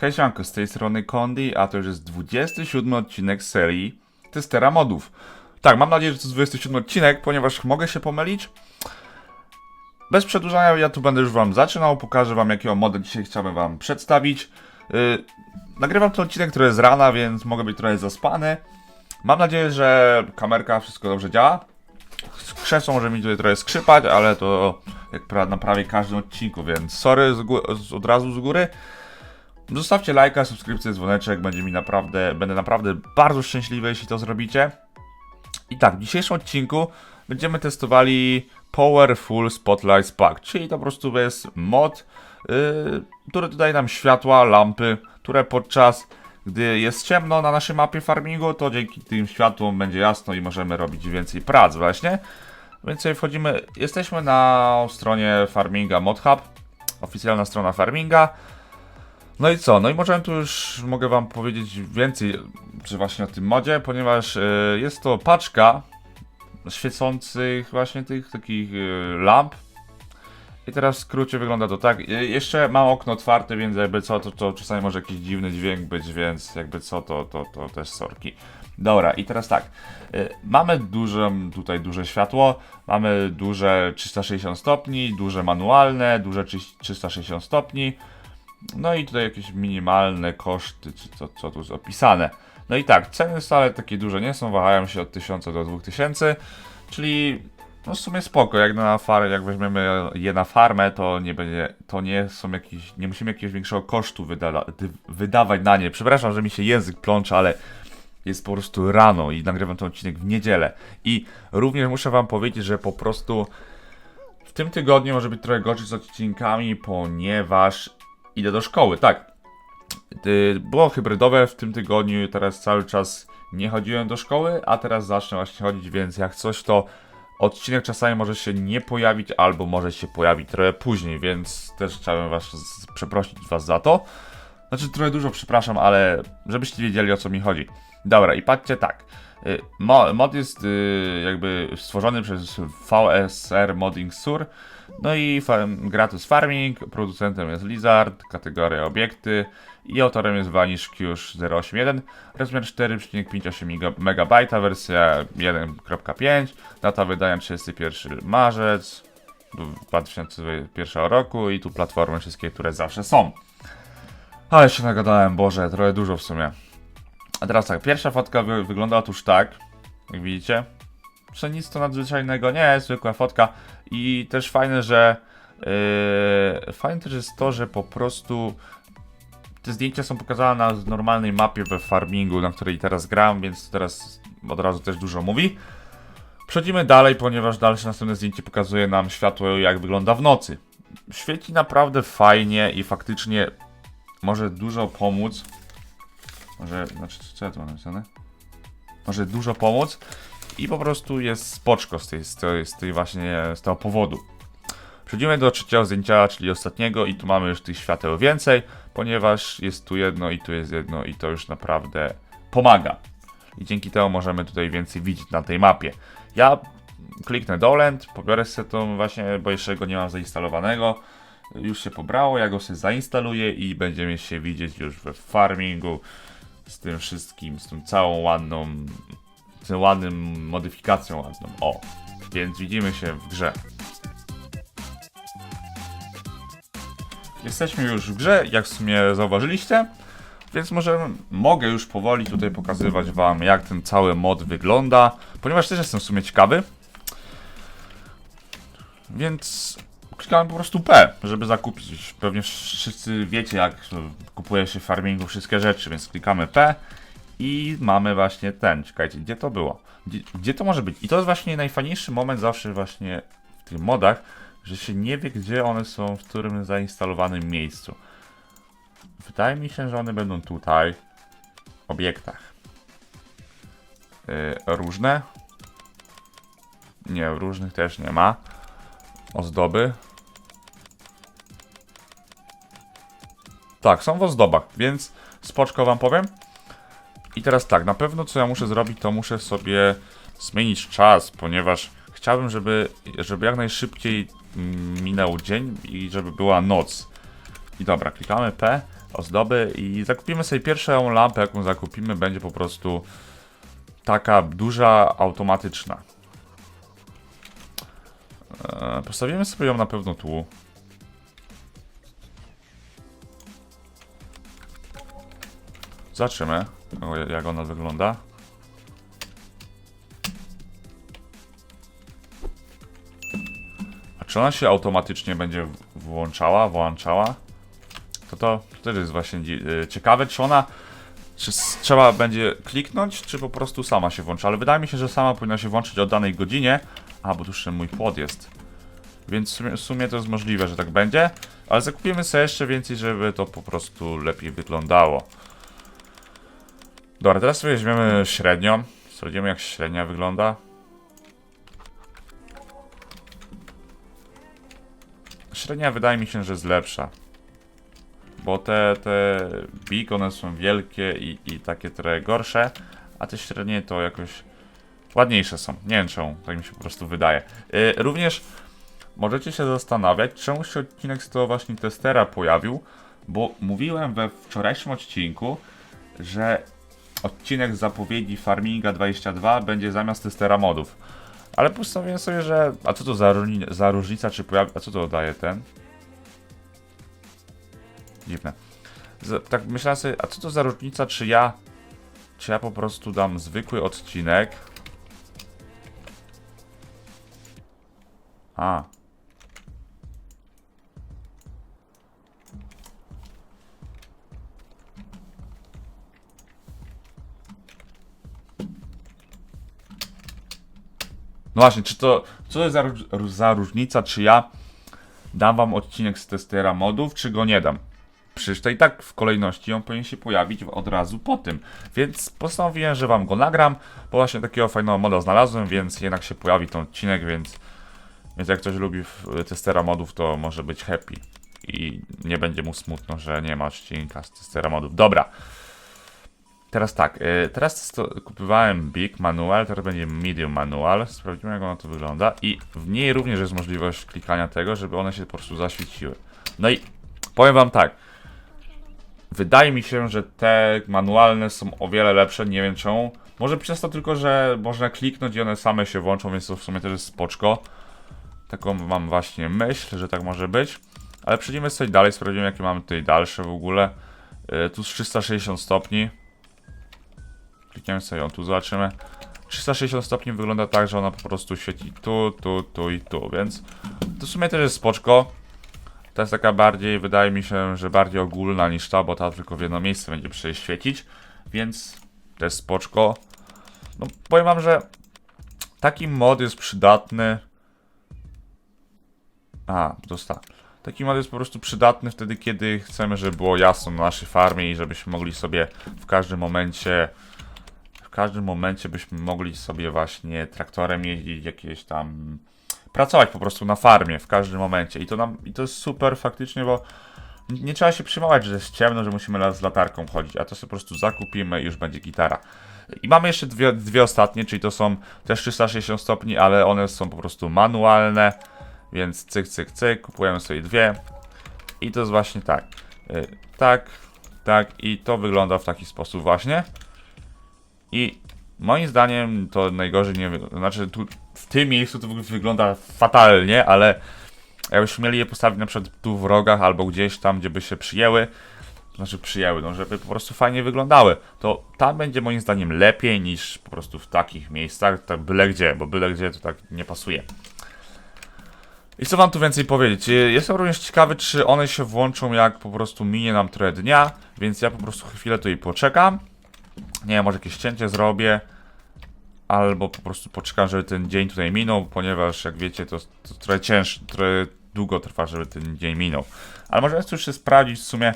Hej sianko, z tej strony Kondi, a to już jest 27 odcinek serii Testera Modów. Tak, mam nadzieję, że to jest 27 odcinek, ponieważ mogę się pomylić. Bez przedłużania ja tu będę już wam zaczynał, pokażę wam jakiego moda dzisiaj chciałbym wam przedstawić. Yy, nagrywam ten odcinek, który jest rana, więc mogę być trochę zaspany. Mam nadzieję, że kamerka wszystko dobrze działa. Krzesło może mi tutaj trochę skrzypać, ale to jak pra- na prawie każdym odcinku, więc sorry z z, od razu z góry. Zostawcie lajka, subskrypcję, dzwoneczek, będzie mi naprawdę, będę naprawdę bardzo szczęśliwy, jeśli to zrobicie. I tak, w dzisiejszym odcinku będziemy testowali Powerful Spotlight Spark, czyli to po prostu jest mod, yy, który dodaje nam światła, lampy, które podczas gdy jest ciemno na naszej mapie farmingu, to dzięki tym światłom będzie jasno i możemy robić więcej prac właśnie. Więc sobie wchodzimy, jesteśmy na stronie Farminga ModHub, oficjalna strona Farminga. No i co? No i możemy tu już, mogę wam powiedzieć więcej czy właśnie o tym modzie, ponieważ y, jest to paczka świecących właśnie tych takich y, lamp. I teraz w skrócie wygląda to tak. Y, jeszcze mam okno otwarte, więc jakby co, to, to czasami może jakiś dziwny dźwięk być, więc jakby co, to, to, to też sorki. Dobra, i teraz tak. Y, mamy duże, tutaj duże światło, mamy duże 360 stopni, duże manualne, duże 360 stopni. No i tutaj jakieś minimalne koszty, czy co, co tu jest opisane. No i tak, ceny wcale takie duże nie są, wahają się od 1000 do 2000, czyli no w sumie spoko, jak na farmę, jak weźmiemy je na farmę, to nie będzie, to nie są jakieś, nie musimy jakiegoś większego kosztu wydala, dy- wydawać na nie. Przepraszam, że mi się język plącze, ale jest po prostu rano i nagrywam ten odcinek w niedzielę. I również muszę wam powiedzieć, że po prostu w tym tygodniu może być trochę gorzej z odcinkami, ponieważ idę do szkoły, tak. Było hybrydowe w tym tygodniu, teraz cały czas nie chodziłem do szkoły, a teraz zacznę właśnie chodzić, więc jak coś to odcinek czasami może się nie pojawić, albo może się pojawić trochę później, więc też chciałem was przeprosić was za to. Znaczy trochę dużo przepraszam, ale żebyście wiedzieli o co mi chodzi. Dobra, i patrzcie tak. Y, Mo, mod jest y, jakby stworzony przez VSR Modding Sur. No i fa- gra to jest Farming, producentem jest Lizard, kategoria obiekty i autorem jest VanishQush081, rozmiar 4,58 MB, wersja 1.5, data wydania 31 marzec 2001 roku i tu platformy wszystkie, które zawsze są. Ale się nagadałem, Boże, trochę dużo w sumie. A teraz tak, pierwsza fotka wy wygląda otóż tak, jak widzicie. Że nic to nadzwyczajnego nie zwykła fotka. I też fajne, że. Yy, fajne też jest to, że po prostu te zdjęcia są pokazane na normalnej mapie we farmingu, na której teraz gram, więc teraz od razu też dużo mówi. Przechodzimy dalej, ponieważ dalsze następne zdjęcie pokazuje nam światło, jak wygląda w nocy. Świeci naprawdę fajnie i faktycznie może dużo pomóc. Może, znaczy, co ja tu mam napisane? Może dużo pomóc i po prostu jest spoczko z tej, z tej, z tej właśnie, z tego powodu. Przechodzimy do trzeciego zdjęcia, czyli ostatniego i tu mamy już tych świateł więcej, ponieważ jest tu jedno i tu jest jedno i to już naprawdę pomaga. I dzięki temu możemy tutaj więcej widzieć na tej mapie. Ja kliknę dolend, pobiorę sobie to właśnie, bo jeszcze go nie mam zainstalowanego. Już się pobrało, ja go sobie zainstaluję i będziemy się widzieć już we farmingu z tym wszystkim, z tą całą ładną, z tym ładnym modyfikacją ładną. O, więc widzimy się w grze. Jesteśmy już w grze, jak w sumie zauważyliście, więc może mogę już powoli tutaj pokazywać wam, jak ten cały mod wygląda, ponieważ też jestem w sumie ciekawy. Więc klikałem po prostu P, żeby zakupić. Pewnie wszyscy wiecie, jak kupuje się w farmingu wszystkie rzeczy, więc klikamy P i mamy właśnie ten. Czekajcie, gdzie to było? Gdzie, gdzie to może być? I to jest właśnie najfajniejszy moment zawsze właśnie w tych modach, że się nie wie, gdzie one są, w którym zainstalowanym miejscu. Wydaje mi się, że one będą tutaj, w obiektach. Yy, różne? Nie, różnych też nie ma. Ozdoby. Tak, są w ozdobach, więc spoczko wam powiem. I teraz tak, na pewno co ja muszę zrobić, to muszę sobie zmienić czas, ponieważ chciałbym, żeby, żeby jak najszybciej mm, minął dzień i żeby była noc. I dobra, klikamy P. ozdoby i zakupimy sobie pierwszą lampę, jaką zakupimy, będzie po prostu taka duża, automatyczna. Eee, postawimy sobie ją na pewno tu. Zobaczymy, jak ona wygląda. A czy ona się automatycznie będzie włączała, włączała? To to też jest właśnie y, ciekawe, czy ona czy trzeba będzie kliknąć, czy po prostu sama się włącza, ale wydaje mi się, że sama powinna się włączyć o danej godzinie. A, bo tu jeszcze mój płot jest. Więc w sumie, w sumie to jest możliwe, że tak będzie. Ale zakupimy sobie jeszcze więcej, żeby to po prostu lepiej wyglądało. Dobra, teraz sobie weźmiemy średnią. Sprawdzimy jak średnia wygląda. Średnia wydaje mi się, że jest lepsza. Bo te, te big, one są wielkie i, i takie trochę gorsze, a te średnie to jakoś ładniejsze są. Nie wiem czemu, tak mi się po prostu wydaje. Yy, również możecie się zastanawiać, czemu się odcinek z tego właśnie testera pojawił, bo mówiłem we wczorajszym odcinku, że odcinek zapowiedzi Farminga 22 będzie zamiast testera modów. Ale postanowiłem sobie, że. A co to za, za różnica, czy pojawi. A co to daje ten? Dziwne. Z, tak myślałem sobie, a co to za różnica, czy ja. Czy ja po prostu dam zwykły odcinek. A. No właśnie, czy to. Co to jest za, za różnica, czy ja dam wam odcinek z testera modów, czy go nie dam? Przecież to i tak w kolejności on powinien się pojawić od razu po tym. Więc postanowiłem, że wam go nagram, bo właśnie takiego fajnego moda znalazłem, więc jednak się pojawi ten odcinek, więc, więc jak ktoś lubi w- testera modów, to może być happy. I nie będzie mu smutno, że nie ma odcinka z testera modów. Dobra. Teraz tak, y, teraz kupowałem Big Manual, teraz będzie Medium Manual. Sprawdzimy jak ona to wygląda. I w niej również jest możliwość klikania tego, żeby one się po prostu zaświeciły. No i powiem wam tak. Wydaje mi się, że te manualne są o wiele lepsze, nie wiem czemu. Może przez to tylko, że można kliknąć i one same się włączą, więc to w sumie też jest spoczko. Taką mam właśnie myśl, że tak może być. Ale przejdziemy sobie dalej, sprawdzimy jakie mamy tutaj dalsze w ogóle. Y, Tu z 360 stopni. Klikniemy sobie ją, tu zobaczymy. 360 stopni wygląda tak, że ona po prostu świeci tu, tu, tu i tu, więc to w sumie też jest spoczko. Ta jest taka bardziej, wydaje mi się, że bardziej ogólna niż ta, bo ta tylko w jedno miejsce będzie przecież świecić, więc to jest spoczko. No powiem wam, że taki mod jest przydatny. A, dosta. Taki mod jest po prostu przydatny wtedy, kiedy chcemy, żeby było jasno na naszej farmie i żebyśmy mogli sobie w każdym momencie każdym momencie byśmy mogli sobie właśnie traktorem jeździć jakieś tam pracować po prostu na farmie w każdym momencie i to nam i to jest super faktycznie, bo nie trzeba się przejmować, że jest ciemno, że musimy z latarką chodzić, a to sobie po prostu zakupimy i już będzie gitara. I mamy jeszcze dwie, dwie ostatnie, czyli to są też 360 stopni, ale one są po prostu manualne, więc cyk, cyk, cyk, kupujemy sobie dwie i to jest właśnie tak. Y, Tak, tak i to wygląda w taki sposób właśnie. I moim zdaniem to najgorzej nie. Znaczy, tu w tym miejscu to wy- wygląda fatalnie, ale jakbyśmy mieli je postawić na przykład tu w rogach albo gdzieś tam, gdzie by się przyjęły, znaczy przyjęły, no żeby po prostu fajnie wyglądały, to tam będzie moim zdaniem lepiej niż po prostu w takich miejscach, tak byle gdzie, bo byle gdzie to tak nie pasuje. I co wam tu więcej powiedzieć? Y, Jestem również ciekawy, czy one się włączą jak po prostu minie nam trochę dnia, więc ja po prostu chwilę tutaj poczekam. Nie wiem, może jakieś cięcie zrobię. Albo po prostu poczekam, żeby ten dzień tutaj minął, ponieważ jak wiecie, to, to trochę ciężko, trochę długo trwa, żeby ten dzień minął. Ale możemy tu jeszcze sprawdzić w sumie.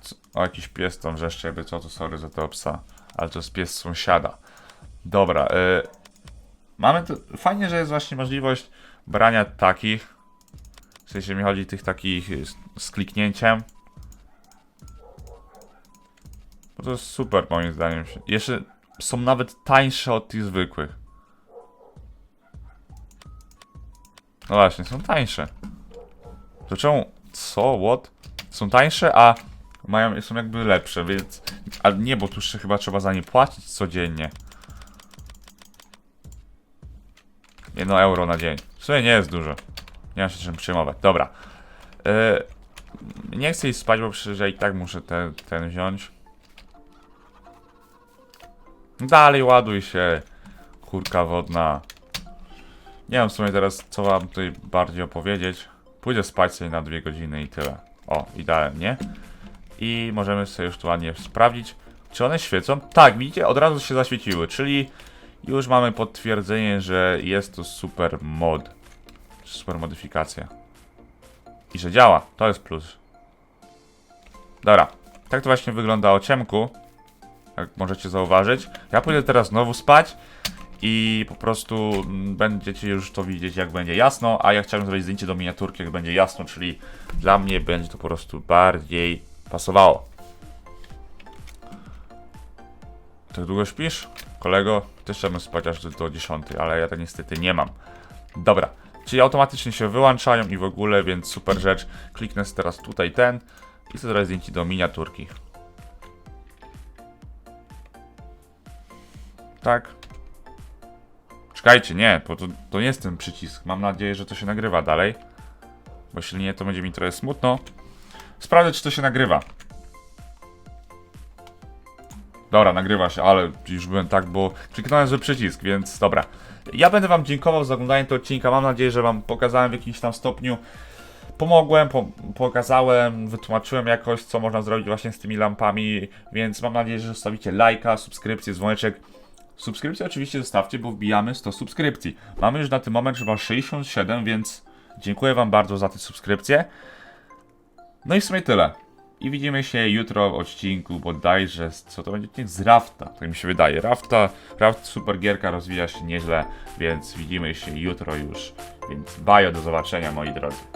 Co, o, jakiś pies tam wrzeszczy, jakby co to, sorry za tego psa. Ale to jest pies sąsiada. Dobra, y, mamy tu, fajnie, że jest właśnie możliwość brania takich. W sensie mi chodzi tych takich z, z kliknięciem. To jest super moim zdaniem. Jeszcze są nawet tańsze od tych zwykłych. No właśnie, są tańsze. To czemu? Co? What? Są tańsze, a mają, są jakby lepsze, więc... Ale nie, bo tu jeszcze chyba trzeba za nie płacić codziennie. Jedno euro na dzień. W sumie nie jest dużo. Nie mam się czym przejmować. Dobra. Yy, nie chcę iść spać, bo przecież ja i tak muszę ten, ten wziąć. Dalej ładuj się. Kurka wodna. Nie wiem w sumie teraz co wam tutaj bardziej opowiedzieć. Pójdę spać sobie na dwie godziny i tyle. O, idealnie. I możemy sobie już tu ładnie sprawdzić, czy one świecą. Tak, widzicie, od razu się zaświeciły, czyli już mamy potwierdzenie, że jest to super mod. Super modyfikacja. I że działa, to jest plus. Dobra, tak to właśnie wygląda o ciemku. Jak możecie zauważyć. Ja pójdę teraz znowu spać i po prostu mm, będziecie już to widzieć jak będzie jasno, a ja chciałem zrobić zdjęcie do miniaturki jak będzie jasno, czyli dla mnie będzie to po prostu bardziej pasowało. Tak długo śpisz? Kolego, też chciałbym spać aż do, do 10, ale ja to niestety nie mam. Dobra, czyli automatycznie się wyłączają i w ogóle, więc super rzecz. Kliknę teraz tutaj ten i sobie zrobię zdjęcie do miniaturki. Tak. Czekajcie, nie, bo to, to jest ten przycisk. Mam nadzieję, że to się nagrywa dalej. Bo jeśli nie, to będzie mi trochę smutno. Sprawdzę, czy to się nagrywa. Dobra, nagrywa się, ale już byłem tak, bo kliknąłem zły przycisk, więc dobra. Ja będę wam dziękował za oglądanie tego odcinka. Mam nadzieję, że wam pokazałem w jakimś tam stopniu. Pomogłem, po, pokazałem, wytłumaczyłem jakoś, co można zrobić właśnie z tymi lampami, więc mam nadzieję, że zostawicie lajka, subskrypcję, dzwoneczek. Subskrypcję oczywiście zostawcie, bo wbijamy 100 subskrypcji. Mamy już na ten moment chyba 67, więc dziękuję wam bardzo za te subskrypcje. No i w sumie tyle. I widzimy się jutro w odcinku bodajże, co to będzie odcinek z Rafta, tak mi się wydaje. Rafta, Raft super gierka rozwija się nieźle, więc widzimy się jutro już. Więc bajo, do zobaczenia moi drodzy.